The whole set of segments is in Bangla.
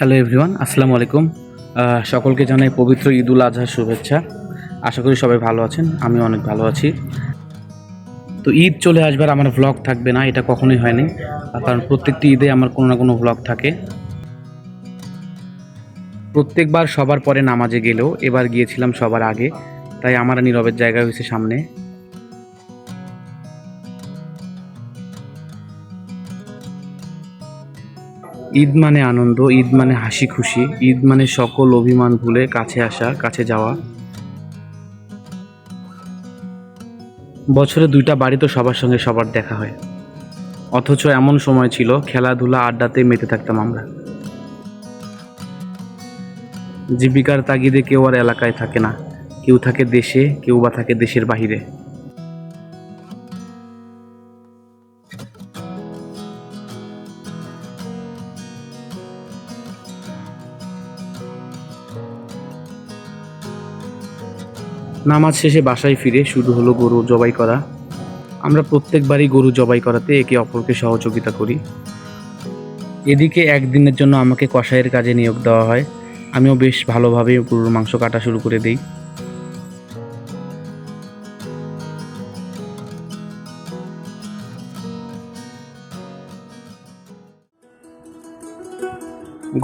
হ্যালো এভরিওয়ান, আসসালামু আলাইকুম। সকলকে জানাই পবিত্র ঈদ উল আজহার শুভেচ্ছা। আশা করি সবাই ভালো আছেন আমি অনেক ভালো আছি। তো ঈদ চলে আসবার আমার ভ্লগ থাকবে না, এটা কখনোই হয়নি। কারণ প্রত্যেকটি ঈদে আমার কোনো না কোনো ভ্লগ থাকে। প্রত্যেকবার সবার পরে নামাজে গেলেও, এবার গিয়েছিলাম সবার আগে। তাই আমার নীরবের জায়গা হয়েছে সামনে। ঈদ মানে আনন্দ, ঈদ মানে হাসি খুশি, ঈদ মানে সকল অভিমান ভুলে কাছে আসা, কাছে যাওয়া। বছরে দুইটা বাড়ি তো সবার সঙ্গে সবার দেখা হয়। অথচ এমন সময় ছিল, খেলাধুলা আড্ডাতে মেতে থাকতাম আমরা। জীবিকার তাগিদে কেউ আর এলাকায় থাকে না। কেউ থাকে দেশে, কেউ বা থাকে দেশের বাহিরে। নামাজ শেষে বাসায় ফিরে শুরু হলো গরু জবাই করা। আমরা প্রত্যেকবারই গরু জবাই করাতে একে অপরকে সহযোগিতা করি। এদিকে একদিনের জন্য আমাকে কষাইয়ের কাজে নিয়োগ দেওয়া হয়। আমিও বেশ ভালোভাবে গরুর মাংস কাটা শুরু করে দিই।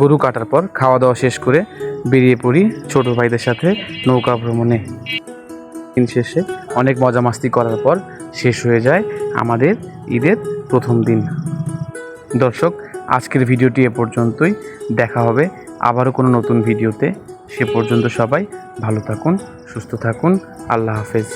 গরু কাটার পর খাওয়া দাওয়া শেষ করে বেরিয়ে পড়ি ছোট ভাইদের সাথে নৌকা ভ্রমণে। দিন শেষে অনেক মজা মাস্তি করার পর শেষ হয়ে যায় আমাদের ঈদের প্রথম দিন। দর্শক, আজকের ভিডিওটি এ পর্যন্তই। দেখা হবে আবারও কোনো নতুন ভিডিওতে। সে পর্যন্ত সবাই ভালো থাকুন, সুস্থ থাকুন। আল্লাহ হাফেজ।